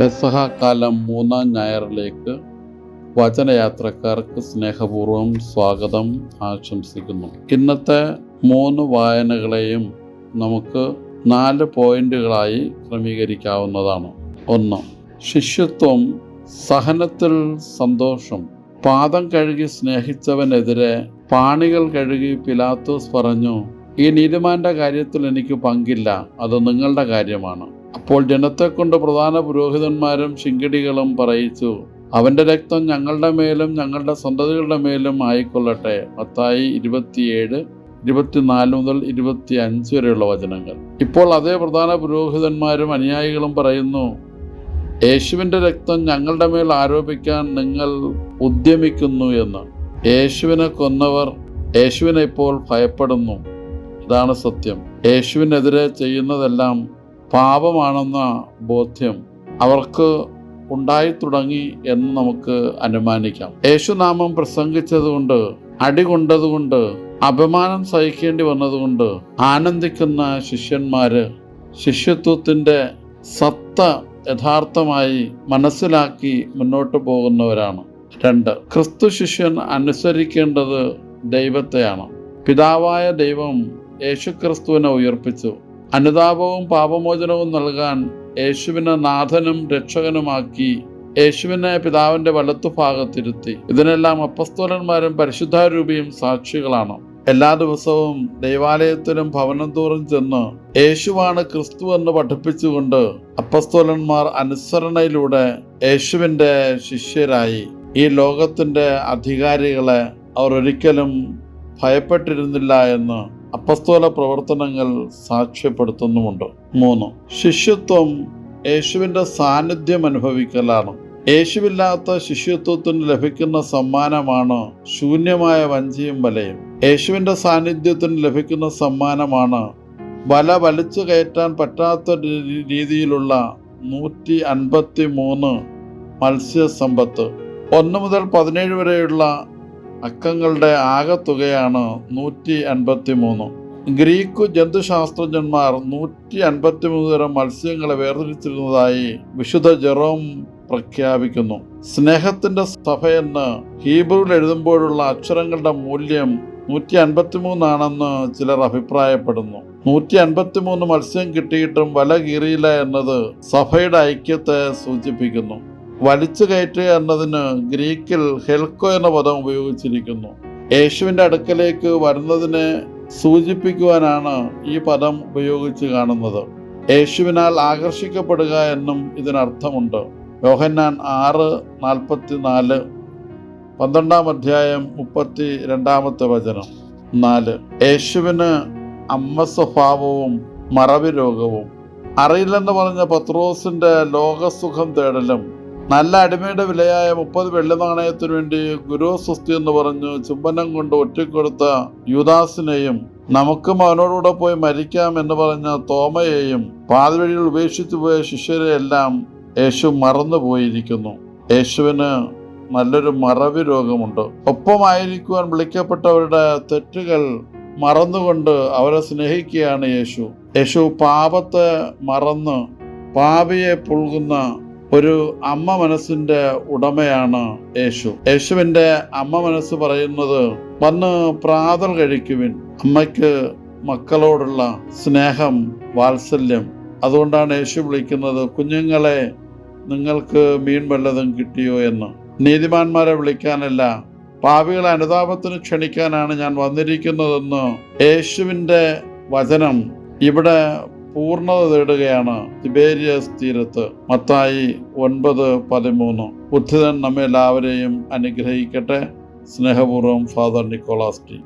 പെസഹ കാലം മൂന്നാം ഞായറിലേക്ക് വചനയാത്രക്കാർക്ക് സ്നേഹപൂർവം സ്വാഗതം ആശംസിക്കുന്നു. ഇന്നത്തെ മൂന്ന് വായനകളെയും നമുക്ക് നാല് പോയിന്റുകളായി ക്രമീകരിക്കാവുന്നതാണ്. ഒന്ന് ശിഷ്യത്വം സഹനത്തിൽ സന്തോഷം. പാദം കഴുകി സ്നേഹിച്ചവനെതിരെ പാണികൾ കഴുകി പിലാത്തോസ് പറഞ്ഞു ഈ നീതിമാന്റെ കാര്യത്തിൽ എനിക്ക് പങ്കില്ല അത് നിങ്ങളുടെ കാര്യമാണ്. അപ്പോൾ ജനത്തെക്കൊണ്ട് പ്രധാന പുരോഹിതന്മാരും ശിങ്കിടികളും പറയിച്ചു അവന്റെ രക്തം ഞങ്ങളുടെ മേലും ഞങ്ങളുടെ സന്തതികളുടെ മേലും ആയിക്കൊള്ളട്ടെ. മത്തായി ഇരുപത്തിയേഴ് ഇരുപത്തിനാല് മുതൽ ഇരുപത്തി അഞ്ച് വരെയുള്ള വചനങ്ങൾ. ഇപ്പോൾ അതേ പ്രധാന പുരോഹിതന്മാരും അനുയായികളും പറയുന്നു യേശുവിന്റെ രക്തം ഞങ്ങളുടെ മേൽ ആരോപിക്കാൻ നിങ്ങൾ ഉദ്യമിക്കുന്നു എന്ന്. യേശുവിനെ കൊന്നവർ യേശുവിനെ ഇപ്പോൾ ഭയപ്പെടുന്നു. ഇതാണ് സത്യം. യേശുവിനെതിരെ ചെയ്യുന്നതെല്ലാം പാപമാണെന്ന ബോധ്യം അവർക്ക് ഉണ്ടായി തുടങ്ങി എന്ന് നമുക്ക് അനുമാനിക്കാം. യേശുനാമം പ്രസംഗിച്ചതുകൊണ്ട് അടികൊണ്ടതുകൊണ്ട് അപമാനം സഹിക്കേണ്ടി വന്നതുകൊണ്ട് ആനന്ദിക്കുന്ന ശിഷ്യന്മാര് ശിഷ്യത്വത്തിന്റെ സത്ത യഥാർത്ഥമായി മനസ്സിലാക്കി മുന്നോട്ട് പോകുന്നവരാണ്. രണ്ട് ക്രിസ്തു ശിഷ്യൻ അനുസരിക്കേണ്ടത് ദൈവത്തെയാണ്. പിതാവായ ദൈവം യേശുക്രിസ്തുവിനെ ഉയർപ്പിച്ചു. അനുതാപവും പാപമോചനവും നൽകാൻ യേശുവിനെ നാഥനും രക്ഷകനുമാക്കി യേശുവിനെ പിതാവിന്റെ വലത്തുഭാഗത്തിരുത്തി ഇതിനെല്ലാം അപ്പസ്തോലന്മാരും പരിശുദ്ധാരൂപിയും സാക്ഷികളാണ്. എല്ലാ ദിവസവും ദൈവാലയത്തിലും ഭവനം തോറും ചെന്ന് യേശുവാണ് ക്രിസ്തു എന്ന് പഠിപ്പിച്ചുകൊണ്ട് അപ്പസ്തോലന്മാർ അനുസരണയിലൂടെ യേശുവിന്റെ ശിഷ്യരായി. ഈ ലോകത്തിന്റെ അധികാരികളെ അവർ ഒരിക്കലും ഭയപ്പെട്ടിരുന്നില്ല എന്ന് അപ്പസ്തോല പ്രവർത്തനങ്ങൾ സാക്ഷ്യപ്പെടുത്തുന്നുമുണ്ട്. മൂന്ന് ശിഷ്യത്വം യേശുവിന്റെ സാന്നിധ്യം അനുഭവിക്കലാണ്. യേശുവില്ലാത്ത ശിഷ്യത്വത്തിന് ലഭിക്കുന്ന സമ്മാനമാണ് ശൂന്യമായ വഞ്ചിയും വലയും. യേശുവിന്റെ സാന്നിധ്യത്തിന് ലഭിക്കുന്ന സമ്മാനമാണ് വല വലിച്ചു കയറ്റാൻ പറ്റാത്ത രീതിയിലുള്ള നൂറ്റി അൻപത്തി മൂന്ന് മത്സ്യസമ്പത്ത്. ഒന്ന് മുതൽ പതിനേഴ് വരെയുള്ള അക്കങ്ങളുടെ ആകെത്തുകയാണ് നൂറ്റി അൻപത്തി മൂന്ന് ഗ്രീക്ക് ജന്തുശാസ്ത്രജ്ഞന്മാർ നൂറ്റി അൻപത്തി മൂന്ന് തരം മത്സ്യങ്ങളെ വേർതിരിച്ചിരുന്നതായി വിശുദ്ധ ജെറോം പ്രഖ്യാപിക്കുന്നു. സ്നേഹത്തിന്റെ സഭയെന്ന് ഹീബ്രുവിൽ എഴുതുമ്പോഴുള്ള അക്ഷരങ്ങളുടെ മൂല്യം നൂറ്റി അൻപത്തി മൂന്നാണെന്ന് ചിലർ അഭിപ്രായപ്പെടുന്നു. നൂറ്റി അൻപത്തി മൂന്ന് മത്സ്യം കിട്ടിയിട്ടും വല കീറിയില്ല എന്നത് സഭയുടെ ഐക്യത്തെ സൂചിപ്പിക്കുന്നു. വലിച്ചു കയറ്റുക എന്നതിന് ഗ്രീക്കിൽ ഹെൽക്കോ എന്ന പദം ഉപയോഗിച്ചിരിക്കുന്നു. യേശുവിന്റെ അടുക്കലേക്ക് വരുന്നതിനെ സൂചിപ്പിക്കുവാനാണ് ഈ പദം ഉപയോഗിച്ച് കാണുന്നത്. യേശുവിനാൽ ആകർഷിക്കപ്പെടുക എന്നും ഇതിനർത്ഥമുണ്ട്. യോഹന്നാൻ ആറ് നാൽപ്പത്തി നാല് പന്ത്രണ്ടാം അധ്യായം മുപ്പത്തി രണ്ടാമത്തെ വചനം. നാല്. യേശുവിന് അമ്മ സ്വഭാവവും മറവി രോഗവും അറിയില്ലെന്ന് പറഞ്ഞ പത്രോസിന്റെ ലോകസുഖം തേടലും നല്ല അടിമയുടെ വിലയായ മുപ്പത് വെള്ളി നാണയത്തിനു വേണ്ടി ഗുരു സ്വസ്തി എന്ന് പറഞ്ഞ് ചുംബനം കൊണ്ട് ഒറ്റിക്കൊടുത്ത യുദാസിനെയും നമുക്കും അവനോടുകൂടെ പോയി മരിക്കാം എന്ന് പറഞ്ഞ തോമയെയും പാതിവഴിയിൽ ഉപേക്ഷിച്ചു പോയ ശിഷ്യരെയെല്ലാം യേശു മറന്നുപോയിരിക്കുന്നു യേശുവിന് നല്ലൊരു മറവി രോഗമുണ്ട്. ഒപ്പമായിരിക്കുവാൻ വിളിക്കപ്പെട്ടവരുടെ തെറ്റുകൾ മറന്നുകൊണ്ട് അവരെ സ്നേഹിക്കുകയാണ് യേശു. യേശു പാപത്തെ മറന്ന് പാപിയെ പുൽകുന്ന ഒരു അമ്മ മനസ്സിന്റെ ഉടമയാണ് യേശു. യേശുവിന്റെ അമ്മ മനസ്സ് പറയുന്നത് വന്ന് പ്രാതൽ കഴിക്കുവിൻ. അമ്മയ്ക്ക് മക്കളോടുള്ള സ്നേഹം വാത്സല്യം. അതുകൊണ്ടാണ് യേശു വിളിക്കുന്നത് കുഞ്ഞുങ്ങളെ നിങ്ങൾക്ക് മീൻ വല്ലതും കിട്ടിയോ എന്ന്. നീതിമാന്മാരെ വിളിക്കാനല്ല പാവികളെ അനുതാപത്തിന് ക്ഷണിക്കാനാണ് ഞാൻ വന്നിരിക്കുന്നതെന്ന് യേശുവിന്റെ വചനം ഇവിടെ പൂർണത തേടുകയാണ് തിബേരിയസ് തീരത്ത്. മത്തായി ഒൻപത് പതിമൂന്ന്. ബുദ്ധിതൻ നമ്മെല്ലാവരെയും അനുഗ്രഹിക്കട്ടെ. സ്നേഹപൂർവം ഫാദർ നിക്കോളാസ് ടി.